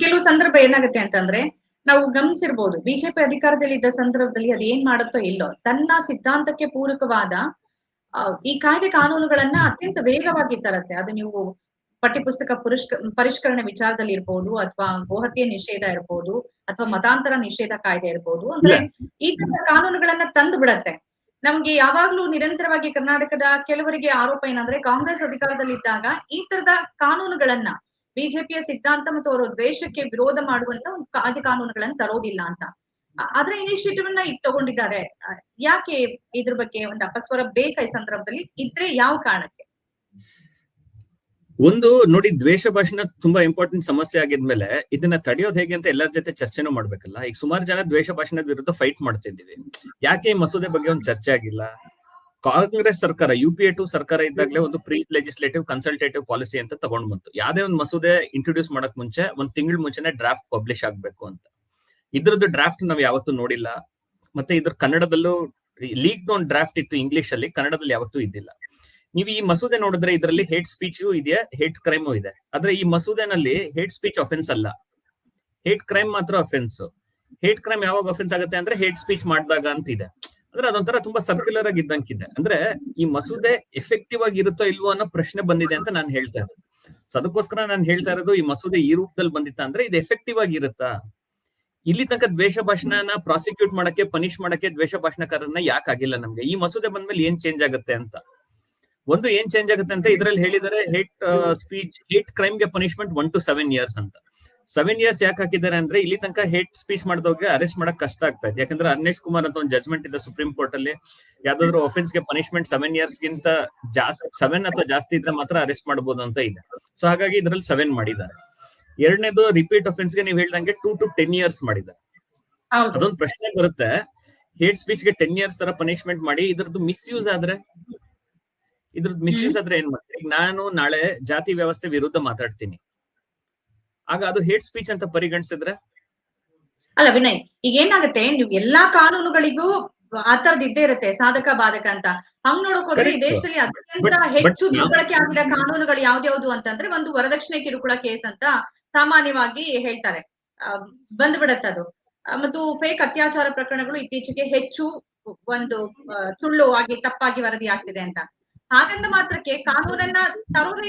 ಕೆಲವು ಸಂದರ್ಭ ಏನಾಗುತ್ತೆ ಅಂತಂದ್ರೆ ನಾವು ಗಮನಿಸಿರ್ಬೋದು ಬಿಜೆಪಿ ಅಧಿಕಾರದಲ್ಲಿ ಇದ್ದ ಸಂದರ್ಭದಲ್ಲಿ ಅದು ಏನ್ ಮಾಡುತ್ತೋ ಇಲ್ಲೋ ತನ್ನ ಸಿದ್ಧಾಂತಕ್ಕೆ ಪೂರಕವಾದ ಈ ಕಾಯ್ದೆ ಕಾನೂನುಗಳನ್ನ ಅತ್ಯಂತ ವೇಗವಾಗಿ ತರತ್ತೆ. ಅದು ನೀವು ಪಠ್ಯಪುಸ್ತಕ ಪುರಸ್ಕ ಪರಿಷ್ಕರಣೆ ವಿಚಾರದಲ್ಲಿ ಇರ್ಬೋದು ಅಥವಾ ಗೋಹತ್ಯೆ ನಿಷೇಧ ಇರ್ಬೋದು ಅಥವಾ ಮತಾಂತರ ನಿಷೇಧ ಕಾಯ್ದೆ ಇರ್ಬೋದು ಅಂದ್ರೆ ಈ ತರ ಕಾನೂನುಗಳನ್ನ ತಂದು ಬಿಡತ್ತೆ. ನಮ್ಗೆ ಯಾವಾಗ್ಲೂ ನಿರಂತರವಾಗಿ ಕರ್ನಾಟಕದ ಕೆಲವರಿಗೆ ಆರೋಪ ಏನಂದ್ರೆ ಕಾಂಗ್ರೆಸ್ ಅಧಿಕಾರದಲ್ಲಿ ಇದ್ದಾಗ ಈ ತರದ ಕಾನೂನುಗಳನ್ನ ಬಿಜೆಪಿಯ ಸಿದ್ಧಾಂತ ಮತ್ತು ಅವರ ದ್ವೇಷಕ್ಕೆ ವಿರೋಧ ಮಾಡುವಂತ ಒಂದು ಕಾಯ್ದೆ ಕಾನೂನುಗಳನ್ನ ತರೋದಿಲ್ಲ ಅಂತ. ಅದರ ಇನಿಷಿಯೇಟಿವ್ ಅನ್ನ ಈಗ ತಗೊಂಡಿದ್ದಾರೆ. ಯಾಕೆ ಇದ್ರ ಬಗ್ಗೆ ಒಂದು ಅಪಸ್ವರ ಬೇಕಾ ಈ ಸಂದರ್ಭದಲ್ಲಿ? ಇದ್ರೆ ಯಾವ ಕಾರಣಕ್ಕೆ? ಒಂದು, ನೋಡಿ, ದ್ವೇಷ ಭಾಷಣ ತುಂಬಾ ಇಂಪಾರ್ಟೆಂಟ್ ಸಮಸ್ಯೆ ಆಗಿದ್ಮೇಲೆ ಇದನ್ನ ತಡೆಯೋದು ಹೇಗೆ ಅಂತ ಎಲ್ಲರ ಜೊತೆ ಚರ್ಚೆನೂ ಮಾಡ್ಬೇಕಲ್ಲ. ಈಗ ಸುಮಾರು ಜನ ದ್ವೇಷ ಭಾಷಣದ ವಿರುದ್ಧ ಫೈಟ್ ಮಾಡ್ತಿದ್ದೀವಿ. ಯಾಕೆ ಈ ಮಸೂದೆ ಬಗ್ಗೆ ಒಂದು ಚರ್ಚೆ ಆಗಿಲ್ಲ? ಕಾಂಗ್ರೆಸ್ ಸರ್ಕಾರ ಯು ಪಿ ಎ ಟು ಸರ್ಕಾರ ಇದ್ದಾಗಲೇ ಒಂದು ಪ್ರೀ ಲೆಜಿಸ್ಲೇಟಿವ್ ಕನ್ಸಲ್ಟೇಟಿವ್ ಪಾಲಿಸಿ ಅಂತ ತಗೊಂಡ್ ಬಂತು. ಯಾವ್ದೇ ಒಂದು ಮಸೂದೆ ಇಂಟ್ರೊಡ್ಯೂಸ್ ಮಾಡಕ್ ಮುಂಚೆ, ಒಂದ್ ತಿಂಗಳ ಮುಂಚೆನೆ ಡ್ರಾಫ್ಟ್ ಪಬ್ಲಿಷ್ ಆಗ್ಬೇಕು ಅಂತ. ಇದ್ರದ್ದು ಡ್ರಾಫ್ಟ್ ನಾವ್ ಯಾವತ್ತೂ ನೋಡಿಲ್ಲ. ಮತ್ತೆ ಇದ್ರ ಕನ್ನಡದಲ್ಲೂ ಲೀಗ್ ಒಂದು ಡ್ರಾಫ್ಟ್ ಇತ್ತು ಇಂಗ್ಲಿಷ್ ಅಲ್ಲಿ, ಕನ್ನಡದಲ್ಲಿ ಯಾವತ್ತೂ ಇದ್ದಿಲ್ಲ. ನೀವು ಈ ಮಸೂದೆ ನೋಡಿದ್ರೆ ಇದರಲ್ಲಿ ಹೇಟ್ ಸ್ಪೀಚ್ ಇದೆ ಹೇಟ್ ಕ್ರೈಮ್ ಇದೆ. ಆದ್ರೆ ಈ ಮಸೂದೆನಲ್ಲಿ ಹೇಟ್ ಸ್ಪೀಚ್ ಅಫೆನ್ಸ್ ಅಲ್ಲ. ಹೇಟ್ ಕ್ರೈಮ್ ಮಾತ್ರ ಅಫೆನ್ಸ್ ಹೇಟ್ ಕ್ರೈಮ್ ಯಾವಾಗ ಅಫೆನ್ಸ್ ಆಗುತ್ತೆ ಅಂದ್ರೆ ಹೇಟ್ ಸ್ಪೀಚ್ ಮಾಡಿದಾಗ ಅಂತ ಇದೆ. ಅಂದ್ರೆ ಅದೊಂಥರ ತುಂಬಾ ಸರ್ಕ್ಯುಲರ್ ಆಗಿ ಇದ್ದಂಗಿದೆ ಅಂದ್ರೆ ಈ ಮಸೂದೆ ಎಫೆಕ್ಟಿವ್ ಆಗಿ ಇರುತ್ತೋ ಇಲ್ವೋ ಅನ್ನೋ ಪ್ರಶ್ನೆ ಬಂದಿದೆ ಅಂತ ನಾನು ಹೇಳ್ತಾ ಇರೋದು. ಸೊ ಅದಕ್ಕೋಸ್ಕರ ನಾನು ಹೇಳ್ತಾ ಇರೋದು, ಈ ಮಸೂದೆ ಈ ರೂಪದಲ್ಲಿ ಬಂದಿತ್ತ ಅಂದ್ರೆ ಇದು ಎಫೆಕ್ಟಿವ್ ಆಗಿ ಇರುತ್ತಾ? ಇಲ್ಲಿ ತನಕ ದ್ವೇಷ ಭಾಷಣನ ಪ್ರಾಸಿಕ್ಯೂಟ್ ಮಾಡಕ್ಕೆ ಪನಿಷ್ ಮಾಡಕ್ಕೆ ದ್ವೇಷ ಭಾಷಣಕಾರನ್ನ ಯಾಕೆ ಆಗಿಲ್ಲ ನಮ್ಗೆ? ಈ ಮಸೂದೆ ಬಂದ್ಮೇಲೆ ಏನ್ ಚೇಂಜ್ ಆಗುತ್ತೆ ಅಂತ? ಒಂದು ಏನ್ ಚೇಂಜ್ ಆಗುತ್ತೆ ಅಂತ ಇದ್ರಲ್ಲಿ ಹೇಳಿದರೆ hate speech hate ಕ್ರೈಮ್ಗೆ punishment one to seven years ಅಂತ. ಸೆವೆನ್ ಇಯರ್ಸ್ ಯಾಕೆ ಹಾಕಿದ್ದಾರೆ ಅಂದ್ರೆ ಇಲ್ಲಿ ತನಕ ಹೇಟ್ ಸ್ಪೀಚ್ ಮಾಡಿದವ್ರಿಗೆ ಅರೆಸ್ಟ್ ಮಾಡಕ್ ಕಷ್ಟ ಆಗ್ತಾ ಇತ್ತು ಯಾಕಂದ್ರೆ ಅರ್ನೇಶ್ ಕುಮಾರ್ ಅಂತ ಒಂದು ಜಜ್ಮೆಂಟ್ ಇದೆ ಸುಪ್ರೀಂ ಕೋರ್ಟ್ ಅಲ್ಲಿ. ಯಾವ್ದಾದ್ರು ಒಫೆನ್ಸ್ಗೆ ಪನಿಷ್ಮೆಂಟ್ ಸೆವೆನ್ ಇಯರ್ಸ್ ಗಿಂತ ಜಾಸ್ತಿ ಸೆವೆನ್ ಅಥವಾ ಜಾಸ್ತಿ ಇದ್ರೆ ಮಾತ್ರ ಅರೆಸ್ಟ್ ಮಾಡಬಹುದು ಅಂತ ಇದೆ. ಸೊ ಹಾಗಾಗಿ ಇದ್ರಲ್ಲಿ ಸೆವೆನ್ ಮಾಡಿದ್ದಾರೆ. ಎರಡನೇದು ರಿಪೀಟ್ ಒಫೆನ್ಸ್ಗೆ ನೀವು ಹೇಳ್ದಂಗೆ ಟೂ ಟು ಟೆನ್ ಇಯರ್ಸ್ ಮಾಡಿದ್ದಾರೆ. ಅದೊಂದು ಪ್ರಶ್ನೆ ಬರುತ್ತೆ. ಹೇಟ್ ಸ್ಪೀಚ್ಗೆ ಟೆನ್ ಇಯರ್ಸ್ ತರ ಪನಿಷ್ಮೆಂಟ್ ಮಾಡಿ ಇದ್ರದ್ದು ಮಿಸ್ಯೂಸ್ ಆದ್ರೆ? ಇದ್ರದ್ದು ಮಿಸ್ಯೂಸ್ ಆದ್ರೆ ಏನ್ ಮಾಡ್ತೀನಿ ನಾನು ನಾಳೆ ಜಾತಿ ವ್ಯವಸ್ಥೆ ವಿರುದ್ಧ ಮಾತಾಡ್ತೀನಿ. ಆಗ ಅದು ಹೇಟ್ ಸ್ಪೀಚ್ ಅಂತ ಪರಿಗಣಿಸಿದ್ರೆ? ಅಲ್ಲ ವಿನಯ್ ಈಗ ಏನಾಗುತ್ತೆ ನೀವು ಎಲ್ಲಾ ಕಾನೂನುಗಳಿಗೂ ಆ ತರದ್ ಇದ್ದೇ ಇರುತ್ತೆ ಸಾಧಕ ಬಾಧಕ ಅಂತ. ಹಂಗ್ ನೋಡಕ್ ಹೋದ್ರೆ ಈ ದೇಶದಲ್ಲಿ ಅತ್ಯಂತ ಹೆಚ್ಚು ದುರ್ಬಳಕೆ ಆಗಿದ ಕಾನೂನುಗಳು ಯಾವ್ದ್ಯಾವ್ದು ಅಂತಂದ್ರೆ ಒಂದು ವರದಕ್ಷಿಣೆ ಕಿರುಕುಳ ಕೇಸ್ ಅಂತ ಸಾಮಾನ್ಯವಾಗಿ ಹೇಳ್ತಾರೆ. ಅದು. ಮತ್ತು ಫೇಕ್ ಅತ್ಯಾಚಾರ ಪ್ರಕರಣಗಳು ಇತ್ತೀಚೆಗೆ ಹೆಚ್ಚು ಒಂದು ಸುಳ್ಳು ಆಗಿ ತಪ್ಪಾಗಿ ವರದಿ ಆಗ್ತಿದೆ ಅಂತ. ಹಾಗಂದ ಮಾತ್ರಕ್ಕೆ ಕಾನೂನನ್ನ ತರೋದೇ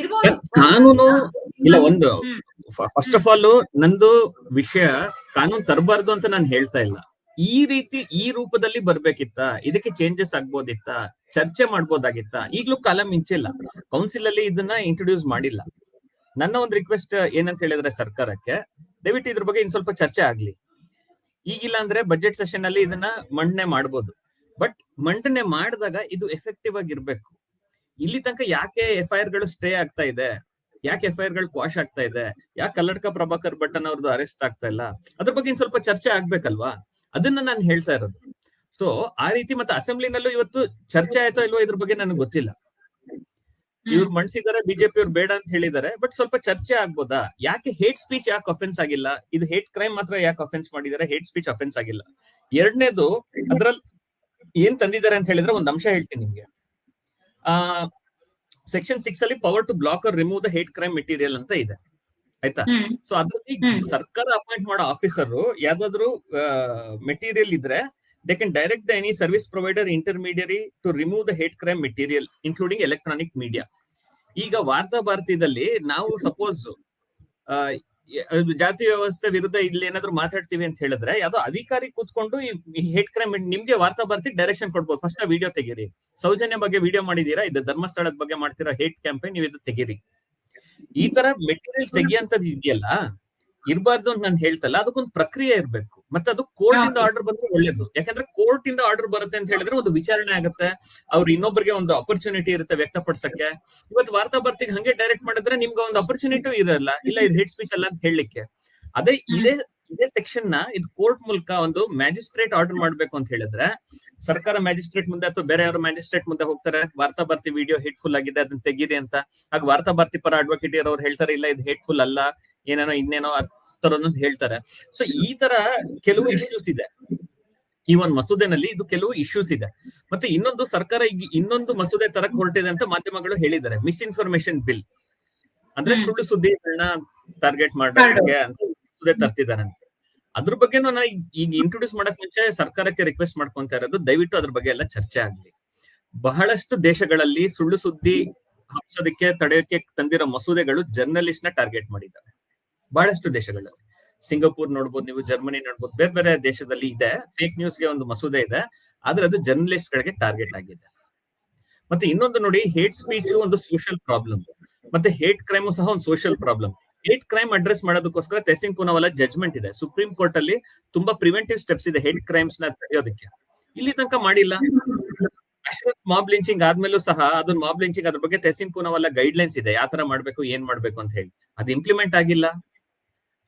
ಇರ್ಬೋದು. ಕಾನೂನು ಇಲ್ಲ ಒಂದು ಫಸ್ಟ್ ಆಫ್ ಆಲ್ ನಂದು ವಿಷಯ ಕಾನೂನು ತರಬಾರ್ದು ಅಂತ ನಾನು ಹೇಳ್ತಾ ಇಲ್ಲ. ಈ ರೀತಿ ಈ ರೂಪದಲ್ಲಿ ಬರ್ಬೇಕಿತ್ತ? ಇದಕ್ಕೆ ಚೇಂಜಸ್ ಆಗ್ಬೋದಿತ್ತ? ಚರ್ಚೆ ಮಾಡ್ಬೋದಾಗಿತ್ತ? ಈಗ್ಲೂ ಕಾಲ ಮಿಂಚಿಲ್ಲ. ಕೌನ್ಸಿಲ್ ಅಲ್ಲಿ ಇದನ್ನ ಇಂಟ್ರೊಡ್ಯೂಸ್ ಮಾಡಿಲ್ಲ. ನನ್ನ ಒಂದು ರಿಕ್ವೆಸ್ಟ್ ಏನಂತ ಹೇಳಿದ್ರೆ ಸರ್ಕಾರಕ್ಕೆ ದಯವಿಟ್ಟು ಇದ್ರ ಬಗ್ಗೆ ಇನ್ ಸ್ವಲ್ಪ ಚರ್ಚೆ ಆಗ್ಲಿ. ಈಗಿಲ್ಲ ಅಂದ್ರೆ ಬಜೆಟ್ ಸೆಷನ್ ಅಲ್ಲಿ ಇದನ್ನ ಮಂಡನೆ ಮಾಡ್ಬೋದು. ಬಟ್ ಮಂಡನೆ ಮಾಡಿದಾಗ ಇದು ಎಫೆಕ್ಟಿವ್ ಆಗಿ ಇರ್ಬೇಕು. ಇಲ್ಲಿ ತನಕ ಯಾಕೆ ಎಫ್ ಐ ಆರ್ಗಳು ಸ್ಟೇ ಆಗ್ತಾ ಇದೆ? ಯಾಕೆ ಎಫ್ ಐ ಆರ್ಗಳು ಕ್ವಾಶ್ ಆಗ್ತಾ ಇದೆ? ಯಾಕೆ ಕಲ್ಲಡ್ಕ ಪ್ರಭಾಕರ್ ಭಟ್ಟನ್ ಅವ್ರದ್ದು ಅರೆಸ್ಟ್ ಆಗ್ತಾ ಇಲ್ಲ? ಅದ್ರ ಬಗ್ಗೆ ಸ್ವಲ್ಪ ಚರ್ಚೆ ಆಗ್ಬೇಕಲ್ವಾ? ಅದನ್ನ ನಾನು ಹೇಳ್ತಾ ಇರೋದು. ಸೊ ಆ ರೀತಿ ಮತ್ತೆ ಅಸೆಂಬ್ಲಿನಲ್ಲೂ ಇವತ್ತು ಚರ್ಚೆ ಆಯ್ತೋ ಇಲ್ವೋ ಇದ್ರ ಬಗ್ಗೆ ನನಗೆ ಗೊತ್ತಿಲ್ಲ. ಇವ್ರು ಮಣಿಸಿದಾರೆ ಬಿಜೆಪಿ ಅವ್ರು ಬೇಡ ಅಂತ ಹೇಳಿದ್ದಾರೆ ಬಟ್ ಸ್ವಲ್ಪ ಚರ್ಚೆ ಆಗ್ಬೋದಾ? ಯಾಕೆ ಹೇಟ್ ಸ್ಪೀಚ್ ಯಾಕೆ ಅಫೆನ್ಸ್ ಆಗಿಲ್ಲ? ಇದು ಹೇಟ್ ಕ್ರೈಮ್ ಮಾತ್ರ ಯಾಕೆ ಅಫೆನ್ಸ್ ಮಾಡಿದ್ದಾರೆ ಹೇಟ್ ಸ್ಪೀಚ್ ಅಫೆನ್ಸ್ ಆಗಿಲ್ಲ. ಎರಡನೇದು ಅದ್ರಲ್ಲಿ ಏನ್ ತಂದಿದ್ದಾರೆ ಅಂತ ಹೇಳಿದ್ರೆ ಒಂದು ಅಂಶ ಹೇಳ್ತೀನಿ ನಿಮ್ಗೆ. ಆ ಸೆಕ್ಷನ್ ಸಿಕ್ಸ್ ಅಲ್ಲಿ power to block or remove the hate crime material ಅಂತ ಇದೆ. ಆಯ್ತಾ? ಸೊ ಅದ್ರಲ್ಲಿ ಸರ್ಕಾರ ಅಪಾಯಿಂಟ್ ಮಾಡೋ ಆಫೀಸರ್ ಯಾವ್ದಾದ್ರು ಮೆಟೀರಿಯಲ್ ಇದ್ರೆ they can direct the any service provider intermediary to remove the hate crime material including electronic media ಈಗ ವಾರ್ತಾ ಭಾರತೀಯದಲ್ಲಿ ನಾವು ಸಪೋಸ್ ಜಾತಿ ವ್ಯವಸ್ಥೆ ವಿರುದ್ಧ ಇಲ್ಲಿ ಏನಾದ್ರು ಮಾತಾಡ್ತೀವಿ ಅಂತ ಹೇಳಿದ್ರೆ ಯಾವ್ದೋ ಅಧಿಕಾರಿ ಕೂತ್ಕೊಂಡು ಈ ಹೇಟ್ ಕ್ರೈಮ್ ನಿಮ್ಗೆ ವಾರ್ತಾ ಬರ್ತಿ ಡೈರೆಕ್ಷನ್ ಕೊಡ್ಬೋದು. ಫಸ್ಟ್ ಆ ವಿಡಿಯೋ ತೆಗೀರಿ. ಸೌಜನ್ಯ ಬಗ್ಗೆ ವಿಡಿಯೋ ಮಾಡಿದೀರಾ? ಇದು ಧರ್ಮಸ್ಥಳದ ಬಗ್ಗೆ ಮಾಡ್ತಿರೋ ಹೇಟ್ ಕ್ಯಾಂಪೇನ್ ನೀವು ಇದು ತೆಗೀರಿ. ಈ ತರ ಮೆಟೀರಿಯಲ್ ತೆಗಿಯಂತದ್ ಇದೆಯಲ್ಲ? ಇರಬಾರ್ದು ಅಂತ ನಾನು ಹೇಳ್ತಲ್ಲ ಅದಕ್ಕೊಂದು ಪ್ರಕ್ರಿಯೆ ಇರಬೇಕು. ಮತ್ತೆ ಅದು ಕೋರ್ಟ್ ಇಂದ ಆರ್ಡರ್ ಬಂದ್ರೆ ಒಳ್ಳೇದು. ಯಾಕಂದ್ರೆ ಕೋರ್ಟ್ ಇಂದ ಆರ್ಡರ್ ಬರುತ್ತೆ ಅಂತ ಹೇಳಿದ್ರೆ ಒಂದು ವಿಚಾರಣೆ ಆಗುತ್ತೆ. ಅವ್ರು ಇನ್ನೊಬ್ಬರಿಗೆ ಒಂದು ಅಪರ್ಚುನಿಟಿ ಇರುತ್ತೆ ವ್ಯಕ್ತಪಡಿಸಕ್ಕೆ. ಇವತ್ತು ವಾರ್ತಾ ಬರ್ತಿಗೆ ಹಂಗೆ ಡೈರೆಕ್ಟ್ ಮಾಡಿದ್ರೆ ನಿಮ್ಗೆ ಒಂದು ಅಪರ್ಚುನಿಟಿ ಇರಲ್ಲ. ಇಲ್ಲ ಇದು ಹೆಡ್ ಸ್ಪೀಚ್ ಅಲ್ಲ ಅಂತ ಹೇಳಲಿಕ್ಕೆ. ಅದೇ ಇದೇ ಇದೇ ಸೆಕ್ಷನ್ನ ಇದು ಕೋರ್ಟ್ ಮೂಲಕ ಒಂದು ಮ್ಯಾಜಿಸ್ಟ್ರೇಟ್ ಆರ್ಡರ್ ಮಾಡ್ಬೇಕು ಅಂತ ಹೇಳಿದ್ರೆ ಸರ್ಕಾರ ಮ್ಯಾಜಿಸ್ಟ್ರೇಟ್ ಮುಂದೆ ಅಥವಾ ಬೇರೆ ಯಾರು ಮ್ಯಾಜಿಸ್ಟ್ರೇಟ್ ಮುಂದೆ ಹೋಗ್ತಾರೆ ವಾರ್ತಾ ಭಾರತಿ ವಿಡಿಯೋ ಹೇಟ್ಫುಲ್ ಆಗಿದೆ ಅದನ್ನ ತೆಗೀರಿ ಅಂತ. ಆಗ ವಾರ್ತಾ ಭಾರತಿ ಪರ ಅಡ್ವೊಕೇಟ್ ಇರೋರು ಹೇಳ್ತಾರೆ ಇಲ್ಲ ಇದು ಹೇಟ್ಫುಲ್ ಅಲ್ಲ. ಏನೇನೋ ಇನ್ನೇನೋ ಆ ತರದೊಂದು ಹೇಳ್ತಾರೆ. ಸೊ ಈ ತರ ಕೆಲವು ಇಶ್ಯೂಸ್ ಇದೆ. ಈ ಒಂದು ಮಸೂದೆನಲ್ಲಿ ಇದು ಕೆಲವು ಇಶ್ಯೂಸ್ ಇದೆ. ಮತ್ತೆ ಇನ್ನೊಂದು ಸರ್ಕಾರ ಈಗ ಇನ್ನೊಂದು ಮಸೂದೆ ತರಕ್ ಹೊರಟಿದೆ ಅಂತ ಮಾಧ್ಯಮಗಳು ಹೇಳಿದ್ದಾರೆ. ಮಿಸ್ಇನ್ಫಾರ್ಮೇಶನ್ ಬಿಲ್ ಅಂದ್ರೆ ಸುಳ್ಳು ಸುದ್ದಿಗಳನ್ನ ಟಾರ್ಗೆಟ್ ಮಾಡೋಕೆ ಅಂತ ಮಸೂದೆ ಅಂತ ಅದ್ರ ಬಗ್ಗೆನೂ ನಾ ಈಗ- ಇಂಟ್ರೊಡ್ಯೂಸ್ ಮಾಡಕ್ ಮುಂಚೆ ಸರ್ಕಾರಕ್ಕೆ ರಿಕ್ವೆಸ್ಟ್ ಮಾಡ್ಕೊಂತ ಇರೋದು ದಯವಿಟ್ಟು ಅದ್ರ ಬಗ್ಗೆ ಎಲ್ಲ ಚರ್ಚೆ ಆಗ್ಲಿ. ಬಹಳಷ್ಟು ದೇಶಗಳಲ್ಲಿ ಸುಳ್ಳು ಸುದ್ದಿ ಹಬ್ಸೋದಕ್ಕೆ ತಡೆಯೋಕೆ ತಂದಿರೋ ಮಸೂದೆಗಳು ಜರ್ನಲಿಸ್ಟ್ನ ಟಾರ್ಗೆಟ್ ಮಾಡಿದ್ದಾವೆ. ಬಹಳಷ್ಟು ದೇಶಗಳಲ್ಲಿ ಸಿಂಗಾಪುರ್ ನೋಡ್ಬೋದು ನೀವು, ಜರ್ಮನಿ ನೋಡ್ಬೋದು, ಬೇರೆ ಬೇರೆ ದೇಶದಲ್ಲಿ ಇದೆ. ಫೇಕ್ ನ್ಯೂಸ್ಗೆ ಒಂದು ಮಸೂದೆ ಇದೆ. ಆದ್ರೆ ಅದು ಜರ್ನಲಿಸ್ಟ್ ಗಳಿಗೆ ಟಾರ್ಗೆಟ್ ಆಗಿದೆ. ಮತ್ತೆ ಇನ್ನೊಂದು ನೋಡಿ ಹೇಟ್ ಸ್ಪೀಚ್ ಒಂದು ಸೋಷಿಯಲ್ ಪ್ರಾಬ್ಲಮ್ ಮತ್ತೆ ಹೇಟ್ ಕ್ರೈಮ್ ಸಹ ಒಂದು social problem hate crime address ಮಾಡೋದಕ್ಕೋಸ್ಕರ ತೆಸಿಂಗ್ ಪೂನಾವಲ್ಲ ಜಜ್ಮೆಂಟ್ ಇದೆ. ಸುಪ್ರೀಂ ಕೋರ್ಟ್ ಅಲ್ಲಿ ತುಂಬಾ ಪ್ರಿವೆಂಟಿವ್ ಸ್ಟೆಪ್ಸ್ ಇದೆ ಹೇಟ್ ಕ್ರೈಮ್ಸ್ನ ತಡೆಯೋದಕ್ಕೆ. ಇಲ್ಲಿ ತನಕ ಮಾಡಿಲ್ಲ. ಅಶ್ರಫ್ ಮಾಬ್ ಲಿಂಚಿಂಗ್ ಆದ್ಮೇಲೂ ಸಹ ಅದನ್ನ ಮಾಬ್ ಲಿಂಚಿಂಗ್ ಅದ್ರ ಬಗ್ಗೆ ತೆಸಿಂಗ್ ಪೂನಾವಲ್ಲ ಗೈಡ್ ಲೈನ್ಸ್ ಇದೆ. ಯಾವ ತರ ಮಾಡ್ಬೇಕು, ಏನ್ ಮಾಡ್ಬೇಕು ಅಂತ ಹೇಳಿ. ಅದು ಇಂಪ್ಲಿಮೆಂಟ್ ಆಗಿಲ್ಲ.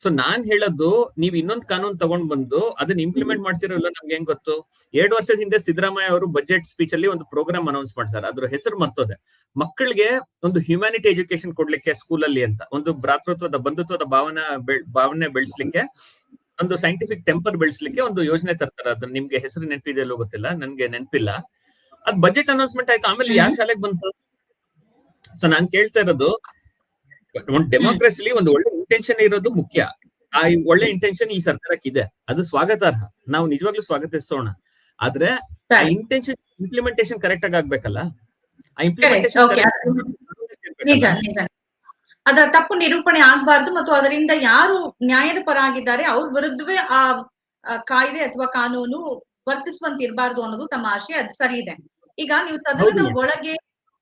ಸೊ ನಾನ್ ಹೇಳೋದು ನೀವ್ ಇನ್ನೊಂದ್ ಕಾನೂನು ತಗೊಂಡ್ ಬಂದು ಅದನ್ನ ಇಂಪ್ಲಿಮೆಂಟ್ ಮಾಡ್ತಿರೋಲ್ಲ ನಮ್ಗೆ ಹೆಂಗ್ ಗೊತ್ತು? ಎರಡು ವರ್ಷದ ಹಿಂದೆ ಸಿದ್ದರಾಮಯ್ಯ ಅವರು ಬಜೆಟ್ ಸ್ಪೀಚ್ ಅಲ್ಲಿ ಒಂದು ಪ್ರೋಗ್ರಾಮ್ ಅನೌನ್ಸ್ ಮಾಡ್ತಾರೆ. ಅದ್ರ ಹೆಸರು ಮರ್ತೋದೆ. ಮಕ್ಕಳಿಗೆ ಒಂದು ಹ್ಯುಮ್ಯಾನಿಟಿ ಎಜುಕೇಶನ್ ಕೊಡ್ಲಿಕ್ಕೆ ಸ್ಕೂಲ್ ಅಲ್ಲಿ ಅಂತ ಒಂದು ಭ್ರಾತೃತ್ವದ ಬಂಧುತ್ವದ ಭಾವನೆ ಭಾವನೆ ಬೆಳೆಸ್ಲಿಕ್ಕೆ ಒಂದು ಸೈಂಟಿಫಿಕ್ ಟೆಂಪರ್ ಬೆಳೆಸ್ಲಿಕ್ಕೆ ಒಂದು ಯೋಜನೆ ತರ್ತಾರೆ. ಅದನ್ನ ನಿಮ್ಗೆ ಹೆಸರು ನೆನಪಿದೆಯಲ್ಲೋ ಗೊತ್ತಿಲ್ಲ ನನ್ಗೆ ನೆನಪಿಲ್ಲ. ಅದ್ ಬಜೆಟ್ ಅನೌನ್ಸ್ಮೆಂಟ್ ಆಯ್ತು. ಆಮೇಲೆ ಯಾವ ಶಾಲೆಗೆ ಬಂತು? ಸೊ ನಾನ್ ಕೇಳ್ತಾ ಇರೋದು ಒಂದು ಡೆಮೋಕ್ರಸಿಲಿ ಒಂದು ಒಳ್ಳೆ ಇಂಟೆನ್ಷನ್ ಇರೋದು ಮುಖ್ಯ. ಆ ಒಳ್ಳೆ ಇಂಟೆನ್ಷನ್ ಈ ಸರ್ಕಾರಕ್ಕೆ ಇದೆ ಅದು ಸ್ವಾಗತಾರ್ಹ. ನಾವು ನಿಜವಾಗ್ಲೂ ಸ್ವಾಗತಿಸೋಣ. ಆದ್ರೆ ಆ. ಇಂಟೆನ್ಷನ್ ಇಂಪ್ಲಿಮೆಂಟೇಷನ್ ಕರೆಕ್ಟ್ ಆಗಿ ಆಗ್ಬೇಕಲ್ಲ? ಆ ಅದರ ತಪ್ಪು ನಿರೂಪಣೆ ಆಗ್ಬಾರ್ದು ಮತ್ತು ಅದರಿಂದ ಯಾರು ನ್ಯಾಯದ ಪರ ಆಗಿದ್ದಾರೆ ಅವ್ರ ವಿರುದ್ಧವೇ ಆ ಕಾಯ್ದೆ ಅಥವಾ ಕಾನೂನು ವರ್ತಿಸುವಂತ ಇರಬಾರ್ದು ಅನ್ನೋದು ತಮ್ಮ ಆಶಯ ಅದು ಸರಿ ಇದೆ. ಈಗ ನೀವು ಸದನದ. ಒಳಗೆ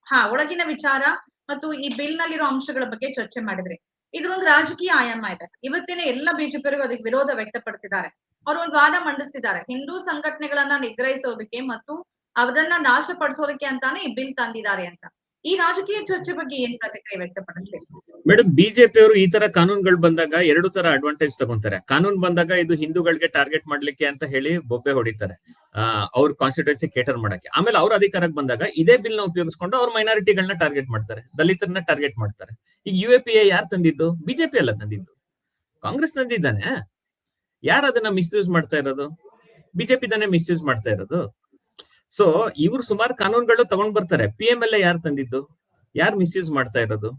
ಹಾ ಒಳಗಿನ ವಿಚಾರ ಮತ್ತು ಈ ಬಿಲ್ ನಲ್ಲಿರೋ ಅಂಶಗಳ ಬಗ್ಗೆ ಚರ್ಚೆ ಮಾಡಿದ್ರಿ. ಇದ್ರೊಂದು ರಾಜಕೀಯ ಆಯಾಮ ಇದೆ. ಇವತ್ತಿನ ಎಲ್ಲ ಬಿಜೆಪಿಯರು ಅದಕ್ಕೆ ವಿರೋಧ ವ್ಯಕ್ತಪಡಿಸಿದ್ದಾರೆ. ಅವರು ಒಂದು ವಾದ ಮಂಡಿಸಿದ್ದಾರೆ ಹಿಂದೂ ಸಂಘಟನೆಗಳನ್ನ ನಿಗ್ರಹಿಸೋದಕ್ಕೆ ಮತ್ತು ಅದನ್ನ ನಾಶಪಡಿಸೋದಕ್ಕೆ ಅಂತಾನೆ ಈ ಬಿಲ್ ತಂದಿದ್ದಾರೆ ಅಂತ. ಈ ರಾಜಕೀಯ ಚರ್ಚೆ ಬಗ್ಗೆ ಏನ್ ಪ್ರತಿಕ್ರಿಯೆ ವ್ಯಕ್ತಪಡಿಸ್ತೀರಿ? ಮೇಡಮ್ ಬಿಜೆಪಿ ಅವರು ಈ ತರ ಕಾನೂನುಗಳು ಬಂದಾಗ ಎರಡು ತರ ಅಡ್ವಾಂಟೇಜ್ ತಗೊಂತಾರೆ. ಕಾನೂನು ಬಂದಾಗ ಇದು ಹಿಂದೂಗಳಿಗೆ ಟಾರ್ಗೆಟ್ ಮಾಡ್ಲಿಕ್ಕೆ ಅಂತ ಹೇಳಿ ಬೊಬ್ಬೆ ಹೊಡಿತಾರೆ. ಅವ್ರ ಕಾನ್ಸ್ಟಿಟ್ಯೂನ್ಸಿ ಕೇಟರ್ ಮಾಡಕ್ಕೆ. ಆಮೇಲೆ ಅವ್ರ ಅಧಿಕಾರಕ್ಕೆ ಬಂದಾಗ ಇದೇ ಬಿಲ್ನ ಉಪಯೋಗಿಸ್ಕೊಂಡು ಅವ್ರ ಮೈನಾರಿಟಿಗಳನ್ನ ಟಾರ್ಗೆಟ್ ಮಾಡ್ತಾರೆ. ದಲಿತರನ್ನ ಟಾರ್ಗೆಟ್ ಮಾಡ್ತಾರೆ. ಈಗ ಯು ಎ ಯಾರು ತಂದಿದ್ದು? ಬಿಜೆಪಿ ಅಲ್ಲ ತಂದಿದ್ದು. ಕಾಂಗ್ರೆಸ್ ತಂದಿದ್ದಾನೆ. ಯಾರು ಅದನ್ನ ಮಿಸ್ಯೂಸ್ ಮಾಡ್ತಾ ಇರೋದು? ಬಿಜೆಪಿ ತಾನೇ ಮಿಸ್ಯೂಸ್ ಮಾಡ್ತಾ ಇರೋದು. ಸೊ ಇವ್ರು ಸುಮಾರು ಕಾನೂನುಗಳು ತಗೊಂಡ್ ಬರ್ತಾರೆ. ಪಿ ಎಂ ಎಲ್ ಎ ಯಾರು ತಂದಿದ್ದು? ಯಾರು ಮಿಸ್ಯೂಸ್ ಮಾಡ್ತಾ ಇರೋದು?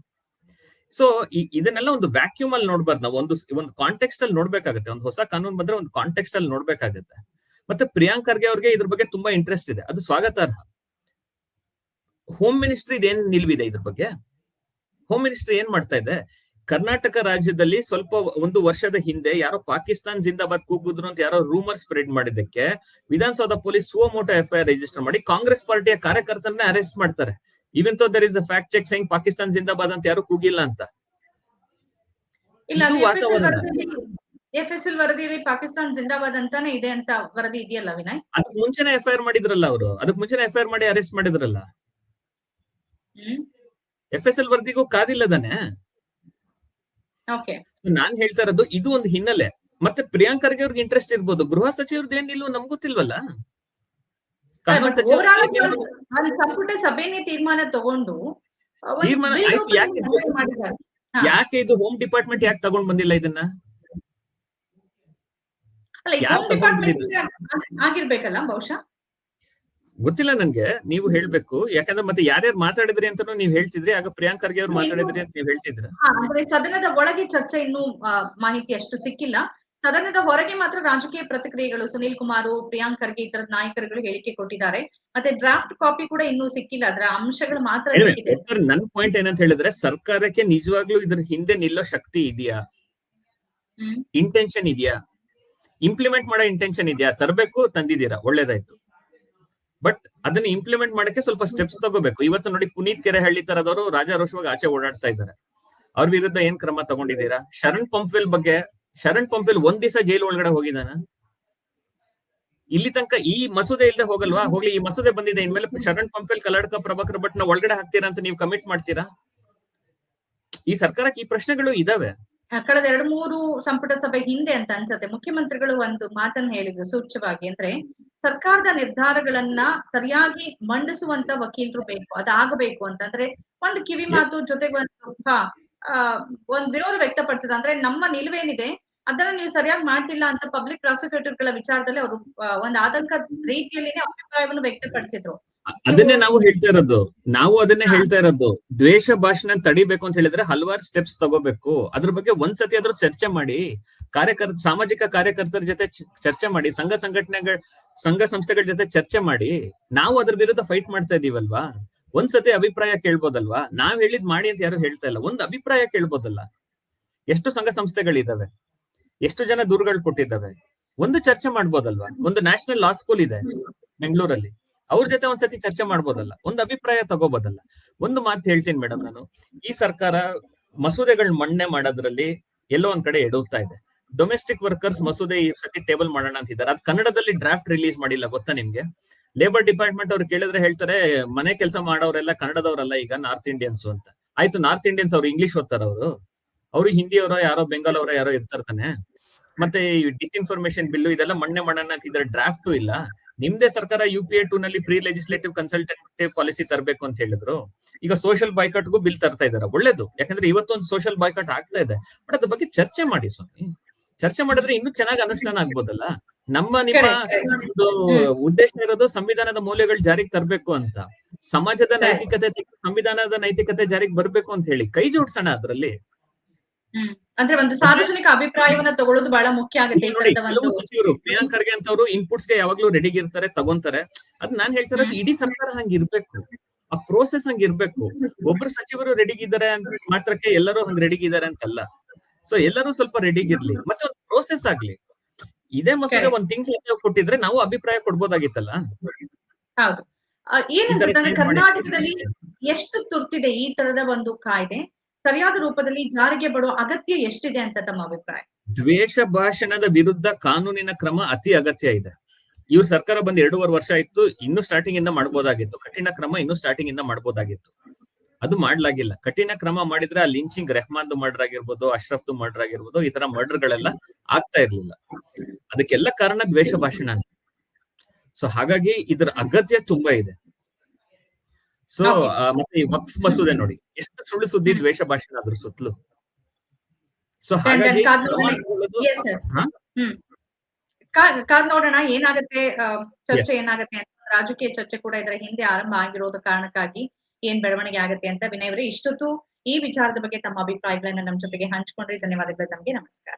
ಸೊ ಇದನ್ನೆಲ್ಲ ಒಂದು ವ್ಯಾಕ್ಯೂಮ್ ಅಲ್ಲಿ ನೋಡ್ಬಾರ್ದು ನಾವು. ಒಂದು ಒಂದು ಕಾಂಟೆಕ್ಸ್ಟ್ ಅಲ್ಲಿ ನೋಡ್ಬೇಕಾಗುತ್ತೆ. ಒಂದು ಹೊಸ ಕಾನೂನು ಬಂದ್ರೆ ಒಂದು ಕಾಂಟೆಕ್ಸ್ಟ್ ಅಲ್ಲಿ ನೋಡ್ಬೇಕಾಗುತ್ತೆ. ಮತ್ತೆ ಪ್ರಿಯಾಂಕ್ ಖರ್ಗೆ ಅವ್ರಿಗೆ ಇದ್ರ ಬಗ್ಗೆ ತುಂಬಾ ಇಂಟ್ರೆಸ್ಟ್ ಇದೆ. ಅದು ಸ್ವಾಗತಾರ್ಹ. ಹೋಮ್ ಮಿನಿಸ್ಟ್ರಿ ಇದೇನ್ ನಿಲ್ವಿದೆ ಇದ್ರ ಬಗ್ಗೆ? ಹೋಮ್ ಮಿನಿಸ್ಟ್ರಿ ಏನ್ ಮಾಡ್ತಾ ಇದೆ? ಕರ್ನಾಟಕ ರಾಜ್ಯದಲ್ಲಿ ಸ್ವಲ್ಪ ಒಂದು ವರ್ಷದ ಹಿಂದೆ ಯಾರೋ ಪಾಕಿಸ್ತಾನ್ ಜಿಂದಾಬಾದ್ ಕೂಗುದ್ರು ಅಂತ ಯಾರೋ ರೂಮರ್ ಸ್ಪ್ರೆಡ್ ಮಾಡಿದ್ದಕ್ಕೆ Vidhana Soudha police suo motu FIR register ಮಾಡಿ ಕಾಂಗ್ರೆಸ್ ಪಾರ್ಟಿಯ ಕಾರ್ಯಕರ್ತರನ್ನ ಅರೆಸ್ಟ್ ಮಾಡ್ತಾರೆ. There is a fact check saying Pakistan zindabad ಅಂತ ಯಾರು ಕೂಗಿಲ್ಲ ಅಂತ ಇಲ್ಲ ಇದು ವಾತಾವರಣ. ಎಫ್ ಎಸ್ ಎಲ್ ವರದಿಯಲ್ಲಿ ಪಾಕಿಸ್ತಾನ್ ಜಿಂದಾಬಾದ್ ಅಂತಾನೆ ಇದೆ ಅಂತ ವರದಿ ಇದೆಯಲ್ಲ ವಿನಯ್? ಅದಕ್ಕೆ ಮುಂಚೆನೆ ಎಫ್ಐಆರ್ ಮಾಡಿದ್ರಲ್ಲ ಅವರು. ಅದಕ್ಕೆ ಮುಂಚೆನೆ ಎಫ್ಐಆರ್ ಮಾಡಿ ಅರೆಸ್ಟ್ ಮಾಡಿದ್ರಲ್ಲ. ಎಫ್ಎಸ್ಎಲ್ ಎಫ್ ವರದಿಗೂ ಕಾದಿಲ್ಲದಾನೆ ನಾನ್ ಹೇಳ್ತಾ ಇರೋದು ಇದು ಒಂದು ಹಿನ್ನೆಲೆ. ಮತ್ತೆ ಪ್ರಿಯಾಂಕರ್ಗೆ ಅವ್ರಿಗೆ ಇಂಟ್ರೆಸ್ಟ್ ಇರ್ಬೋದು. ಗೃಹ ಸಚಿವರದ್ದು ಏನಿಲ್ಲ ನಮ್ಗೆ ಗೊತ್ತಿಲ್ವಲ್ಲ? ಸಂಪುಟ ಸಭೆನೇ ತೀರ್ಮಾನ ತಗೊಂಡು ತೀರ್ಮಾನ ಯಾಕೆ ಇದು? ಹೋಮ್ ಡಿಪಾರ್ಟ್ಮೆಂಟ್ ಯಾಕೆ ತಗೊಂಡ್ ಬಂದಿಲ್ಲ ಇದನ್ನ? ಆಗಿರ್ಬೇಕಲ್ಲ ಬಹುಶಃ? ಗೊತ್ತಿಲ್ಲ ನನ್ಗೆ ನೀವು ಹೇಳ್ಬೇಕು. ಯಾಕಂದ್ರೆ ಮತ್ತೆ ಯಾರ್ಯಾರು ಮಾತಾಡಿದ್ರಿ ಅಂತಾನು ನೀವ್ ಹೇಳ್ತಿದ್ರಿ ಆಗ ಪ್ರಿಯಾಂಕ್ ಖರ್ಗೆ ಅವ್ರು ಮಾತಾಡಿದ್ರಿ ಅಂತ ನೀವ್ ಹೇಳ್ತಿದ್ರ. ಸದನದ ಒಳಗೆ ಚರ್ಚೆ ಇನ್ನೂ ಮಾಹಿತಿ ಅಷ್ಟು ಸಿಕ್ಕಿಲ್ಲ. ಸದನದ ಹೊರಗೆ ಮಾತ್ರ ರಾಜಕೀಯ ಪ್ರತಿಕ್ರಿಯೆಗಳು ಸುನೀಲ್ ಕುಮಾರ್ ಪ್ರಿಯಾಂಕ್ ಖರ್ಗೆ ಇತರ ನಾಯಕರುಗಳು ಹೇಳಿಕೆ ಕೊಟ್ಟಿದ್ದಾರೆ. ಮತ್ತೆ ಡ್ರಾಫ್ಟ್ ಕಾಪಿ ಕೂಡ ಇನ್ನೂ ಸಿಕ್ಕಿಲ್ಲ. ಅದರ ಅಂಶಗಳು ಮಾತ್ರ ನನ್ನ ಪಾಯಿಂಟ್ ಏನಂತ ಹೇಳಿದ್ರೆ ಸರ್ಕಾರಕ್ಕೆ ನಿಜವಾಗ್ಲೂ ಇದ್ರ ಹಿಂದೆ ನಿಲ್ಲೋ ಶಕ್ತಿ ಇದೆಯಾ? ಇಂಟೆನ್ಷನ್ ಇದೆಯಾ? ಇಂಪ್ಲಿಮೆಂಟ್ ಮಾಡೋ ಇಂಟೆನ್ಷನ್ ಇದೆಯಾ? ತರಬೇಕು ತಂದಿದ್ದೀರಾ? ಒಳ್ಳೇದಾಯ್ತು. ಬಟ್ ಅದನ್ನ ಇಂಪ್ಲಿಮೆಂಟ್ ಮಾಡಕ್ಕೆ ಸ್ವಲ್ಪ ಸ್ಟೆಪ್ಸ್ ತಗೋಬೇಕು. ಇವತ್ತು ನೋಡಿ ಪುನೀತ್ ಕೆರೆಹಳ್ಳಿ ತರದವರು ರಾಜಾರೋಷವಾಗಿ ಆಚೆ ಓಡಾಡ್ತಾ ಇದ್ದಾರೆ. ಅವ್ರ ವಿರುದ್ಧ ಏನ್ ಕ್ರಮ ತಗೊಂಡಿದ್ದೀರಾ? ಶರಣ್ ಪಂಪ್ವೆಲ್ ಬಗ್ಗೆ ಶರಣ್ ಪಂಪಿಲ್ ಒಂದ್ ದಿವಸ ಜೈಲು ಒಳಗಡೆ ಹೋಗಿದಾನ ಇಲ್ಲಿ ತನಕ ಈ ಮಸೂದೆ ಇಲ್ಲದೆ ಹೋಗಲ್ವಾ? ಹೋಗ್ಲಿ ಈ ಮಸೂದೆ ಬಂದಿದೆ ಇನ್ಮೇಲೆ ಶರಣ್ ಪಂಪಿಲ್ ಕಲ್ಲಡ್ಕ ಪ್ರಭಾಕರ್ ಭಟ್ನ ಒಳಗಡೆ ಹಾಕ್ತೀರಾ ಅಂತ ನೀವು ಕಮಿಟ್ ಮಾಡ್ತೀರಾ? ಈ ಸರ್ಕಾರಕ್ಕೆ ಈ ಪ್ರಶ್ನೆಗಳು ಇದಾವೆ. ಕಳೆದ ಎರಡು ಮೂರು ಸಂಪುಟ ಸಭೆ ಹಿಂದೆ ಅಂತ ಅನ್ಸತ್ತೆ. ಮುಖ್ಯಮಂತ್ರಿಗಳು ಒಂದು ಮಾತನ್ನ ಹೇಳಿದ್ರು ಸೂಚ್ಯವಾಗಿ ಅಂದ್ರೆ ಸರ್ಕಾರದ ನಿರ್ಧಾರಗಳನ್ನ ಸರಿಯಾಗಿ ಮಂಡಿಸುವಂತ ವಕೀಲರು ಬೇಕು ಅದಾಗಬೇಕು ಅಂತಂದ್ರೆ ಒಂದು ಕಿವಿ ಮಾತು ಜೊತೆಗೆ ಒಂದು ಹಾ, ಆ, ಒಂದ್ ವಿರೋಧ ವ್ಯಕ್ತಪಡಿಸಿದ ಅಂದ್ರೆ ನಮ್ಮ ನಿಲುವೇನಿದೆ ಅದನ್ನ ನೀವು ಸರಿಯಾಗಿ ಮಾಡ್ತಿಲ್ಲ ಅಂತ ಪಬ್ಲಿಕ್ ಪ್ರಾಸಿಕ್ಯೂಟರ್ಗಳ ವಿಚಾರದಲ್ಲಿ ಅವರು ಒಂದ್ ಆತಂಕ ರೀತಿಯಲ್ಲಿನೇ ಅಭಿಪ್ರಾಯವನ್ನು ವ್ಯಕ್ತಪಡಿಸಿದ್ರು. ಅದನ್ನೇ ನಾವು ಹೇಳ್ತಾ ಇರೋದು. ನಾವು ಅದನ್ನೇ ಹೇಳ್ತಾ ಇರೋದು. ದ್ವೇಷ ಭಾಷಣ ತಡಿಬೇಕು ಅಂತ ಹೇಳಿದ್ರೆ ಹಲವಾರು ಸ್ಟೆಪ್ಸ್ ತಗೋಬೇಕು. ಅದ್ರ ಬಗ್ಗೆ ಒಂದ್ಸತಿ ಆದ್ರೂ ಚರ್ಚೆ ಮಾಡಿ ಕಾರ್ಯಕರ್ತ ಸಾಮಾಜಿಕ ಕಾರ್ಯಕರ್ತರ ಜೊತೆ ಚರ್ಚೆ ಮಾಡಿ ಸಂಘ ಸಂಘಟನೆಗಳ ಸಂಘ ಸಂಸ್ಥೆಗಳ ಜೊತೆ ಚರ್ಚೆ ಮಾಡಿ ನಾವು ಅದ್ರ ವಿರುದ್ಧ ಫೈಟ್ ಮಾಡ್ತಾ ಇದೀವಲ್ವಾ? ಒಂದ್ಸತಿ ಅಭಿಪ್ರಾಯ ಕೇಳ್ಬೋದಲ್ವಾ? ನಾವ್ ಹೇಳಿದ್ ಮಾಡಿ ಅಂತ ಯಾರು ಹೇಳ್ತಾ ಇಲ್ಲ. ಒಂದ್ ಅಭಿಪ್ರಾಯ ಕೇಳ್ಬೋದಲ್ಲ. ಎಷ್ಟು ಸಂಘ ಸಂಸ್ಥೆಗಳಿದಾವೆ? ಎಷ್ಟು ಜನ ದೂರುಗಳು ಕೊಟ್ಟಿದ್ದಾವೆ? ಒಂದು ಚರ್ಚೆ ಮಾಡ್ಬೋದಲ್ವಾ? ಒಂದು ನ್ಯಾಷನಲ್ ಲಾ ಸ್ಕೂಲ್ ಇದೆ ಬೆಂಗಳೂರಲ್ಲಿ. ಅವ್ರ ಜೊತೆ ಒಂದ್ಸತಿ ಚರ್ಚೆ ಮಾಡ್ಬೋದಲ್ಲ. ಒಂದು ಅಭಿಪ್ರಾಯ ತಗೋಬೋದಲ್ಲ. ಒಂದು ಮಾತು ಹೇಳ್ತೀನಿ ಮೇಡಮ್ ನಾನು. ಈ ಸರ್ಕಾರ ಮಸೂದೆಗಳು ಮಣ್ಣೆ ಮಾಡೋದ್ರಲ್ಲಿ ಎಲ್ಲೋ ಒಂದ್ ಕಡೆ ಎಡುತ್ತಾ ಇದೆ. ಡೊಮೆಸ್ಟಿಕ್ ವರ್ಕರ್ಸ್ ಮಸೂದೆ ಈ ಸತಿ ಟೇಬಲ್ ಮಾಡೋಣ ಅಂತಿದ್ದಾರೆ. ಅದ್ ಕನ್ನಡದಲ್ಲಿ ಡ್ರಾಫ್ಟ್ ರಿಲೀಸ್ ಮಾಡಿಲ್ಲ. ಗೊತ್ತಾ ನಿಮ್ಗೆ? ಲೇಬರ್ ಡಿಪಾರ್ಟ್ಮೆಂಟ್ ಅವ್ರು ಕೇಳಿದ್ರೆ ಹೇಳ್ತಾರೆ, ಮನೆ ಕೆಲಸ ಮಾಡೋರೆಲ್ಲ ಕನ್ನಡದವರಲ್ಲ ಈಗ ನಾರ್ತ್ ಇಂಡಿಯನ್ಸ್ ಅಂತ. ಆಯ್ತು ನಾರ್ತ್ ಇಂಡಿಯನ್ಸ್ ಅವ್ರು ಇಂಗ್ಲಿಷ್ ಓದ್ತಾರ ಅವರು? ಅವರು ಹಿಂದಿಯವರೋ, ಯಾರೋ ಬೆಂಗಾಲ್ ಅವರೋ ಯಾರೋ ಇರ್ತಾರ ತಾನೆ? ಮತ್ತೆ ಈ ಡಿಸ್ಇನ್ಫಾರ್ಮೇಶನ್ ಬಿಲ್ ಇದೆಲ್ಲ ಮಣ್ಣೆ ಮಣ್ಣನ್ನ ಅಂತಿದ್ರೆ ಡ್ರಾಫ್ಟು ಇಲ್ಲ. ನಿಮ್ದೇ ಸರ್ಕಾರ ಯು ಪಿ ಎ ಟೂ ನಲ್ಲಿ ಪ್ರೀ ಲೆಜಿಸ್ಲೇಟಿವ್ ಕನ್ಸಲ್ಟೆಂಟಿವ್ ಪಾಲಿಸಿ ತರಬೇಕು ಅಂತ ಹೇಳಿದ್ರು. ಈಗ ಸೋಷಿಯಲ್ ಬಾಯ್ಕಟ್ಗೂ ಬಿಲ್ ತರ್ತಾ ಇದಾರೆ, ಒಳ್ಳೇದು. ಯಾಕಂದ್ರೆ ಇವತ್ತೊಂದು ಸೋಷಿಯಲ್ ಬಾಯ್ಕಟ್ ಆಗ್ತಾ ಇದೆ. ಬಟ್ ಅದ್ರ ಬಗ್ಗೆ ಚರ್ಚೆ ಮಾಡಿ ಸ್ವಾಮಿ. ಚರ್ಚೆ ಮಾಡಿದ್ರೆ ಇನ್ನೂ ಚೆನ್ನಾಗಿ ಅನುಷ್ಠಾನ ಆಗ್ಬೋದಲ್ಲ? ನಮ್ಮ ನಿಮ್ಮ ಉದ್ದೇಶ ಇರೋದು ಸಂವಿಧಾನದ ಮೌಲ್ಯಗಳು ಜಾರಿಗೆ ತರಬೇಕು ಅಂತ. ಸಮಾಜದ ನೈತಿಕತೆ ಸಂವಿಧಾನದ ನೈತಿಕತೆ ಜಾರಿಗೆ ಬರ್ಬೇಕು ಅಂತ ಹೇಳಿ ಕೈ ಜೋಡಿಸೋಣ ಅದ್ರಲ್ಲಿ. ಅಂದ್ರೆ ಒಂದು ಸಾರ್ವಜನಿಕ ಅಭಿಪ್ರಾಯವನ್ನ ತಗೊಳ್ಳೋದು ಬಹಳ ಮುಖ್ಯ ಆಗುತ್ತೆ ಸಚಿವರು ಪ್ರಿಯಾಂಕ್ ಖರ್ಗೆ ಅಂತವ್ರು ಇನ್ಪುಟ್ಸ್ಗೆ ಯಾವಾಗ್ಲೂ ರೆಡಿ ಇರ್ತಾರೆ ತಗೊಂತಾರೆ. ಅದ್ ನಾನ್ ಹೇಳ್ತಾ ಇರೋದು ಇಡೀ ಸರ್ಕಾರ ಹಂಗ ಇರ್ಬೇಕು. ಆ ಪ್ರೋಸೆಸ್ ಹಂಗ ಇರ್ಬೇಕು. ಒಬ್ರು ಸಚಿವರು ರೆಡಿಗಿದ್ದಾರೆ ಅಂತ ಮಾತ್ರಕ್ಕೆ ಎಲ್ಲರೂ ಹಂಗ ರೆಡಿಗಿದ್ದಾರೆ ಅಂತಲ್ಲ. ಸೊ ಎಲ್ಲರೂ ಸ್ವಲ್ಪ ರೆಡಿಗಿರ್ಲಿ ಮತ್ತೆ ಒಂದು ಪ್ರೋಸೆಸ್ ಆಗ್ಲಿ. ಇದೇ ಮಸೂದೆ. ಒಂದ್ ತಿಂಗಳ ಕೊಟ್ಟಿದ್ರೆ ನಾವು ಅಭಿಪ್ರಾಯ ಕೊಡ್ಬೋದಾಗಿತ್ತಲ್ಲ? ಹೌದು. ಏನಂತಂದ್ರೆ ಕರ್ನಾಟಕದಲ್ಲಿ ಎಷ್ಟು ತುರ್ತಿದೆ ಈ ತರದ ಒಂದು ಕಾಯ್ದೆ? ಸರಿಯಾದ ರೂಪದಲ್ಲಿ ಜಾರಿಗೆ ಬರುವ ಅಗತ್ಯ ಎಷ್ಟಿದೆ ಅಂತ ತಮ್ಮ ಅಭಿಪ್ರಾಯ? ದ್ವೇಷ ಭಾಷಣದ ವಿರುದ್ಧ ಕಾನೂನಿನ ಕ್ರಮ ಅತಿ ಅಗತ್ಯ ಇದೆ. ಇವ್ರ ಸರ್ಕಾರ ಬಂದ್ ಎರಡೂವರೆ ವರ್ಷ ಆಯ್ತು ಇನ್ನು ಸ್ಟಾರ್ಟಿಂಗ್ ಇಂದ ಮಾಡಬಹುದಾಗಿತ್ತು ಕಠಿಣ ಕ್ರಮ ಇನ್ನು ಸ್ಟಾರ್ಟಿಂಗ್ ಇಂದ ಮಾಡ್ಬೋದಾಗಿತ್ತು. ಅದು ಮಾಡ್ಲಾಗಿಲ್ಲ. ಕಠಿಣ ಕ್ರಮ ಮಾಡಿದ್ರೆ ಆ ಲಿಂಚಿಂಗ್ ರೆಹಮಾನ್ದು ಮರ್ಡರ್ ಆಗಿರ್ಬೋದು ಅಶ್ರಫ್ದು ಮರ್ಡರ್ ಆಗಿರ್ಬೋದು ಈ ತರ ಮರ್ಡರ್ ಗಳೆಲ್ಲ ಆಗ್ತಾ ಇರ್ಲಿಲ್ಲ. ಅದಕ್ಕೆಲ್ಲ ಕಾರಣ ದ್ವೇಷ ಭಾಷಣ ಸೊ ಹಾಗಾಗಿ ಇದ್ರ ಅಗತ್ಯ ತುಂಬಾ ಇದೆ. ಸೊ ಮತ್ತೆ ಈ ವಕ್ಫ್ ಮಸೂದೆ ನೋಡಿ. ಎಷ್ಟು ಸುಳ್ಳು ಸುದ್ದಿ. ದ್ವೇಷ ಭಾಷಣ ಅದ್ರ ಸುತ್ತಲೂ. ಸೊ ಹಾಗಾಗಿ ಕಾದ್ ನೋಡೋಣ. ಏನಾಗುತ್ತೆ ಚರ್ಚೆ ಏನಾಗುತ್ತೆ ರಾಜಕೀಯ ಚರ್ಚೆ ಕೂಡ ಇದರ ಹಿಂದೆ ಆರಂಭ ಆಗಿರೋದ ಕಾರಣಕ್ಕಾಗಿ. ಏನ್ ಬೆಳವಣಿಗೆ ಆಗುತ್ತೆ ಅಂತ ವಿನಯ್ ಅವರೇ ಇಷ್ಟೊತ್ತು ಈ ವಿಚಾರದ ಬಗ್ಗೆ ತಮ್ಮ ಅಭಿಪ್ರಾಯಗಳನ್ನ ನಮ್ಮ ಜೊತೆಗೆ ಹಂಚ್ಕೊಂಡ್ರಿ. ಧನ್ಯವಾದಗಳು. ತಮಗೆ ನಮಸ್ಕಾರ.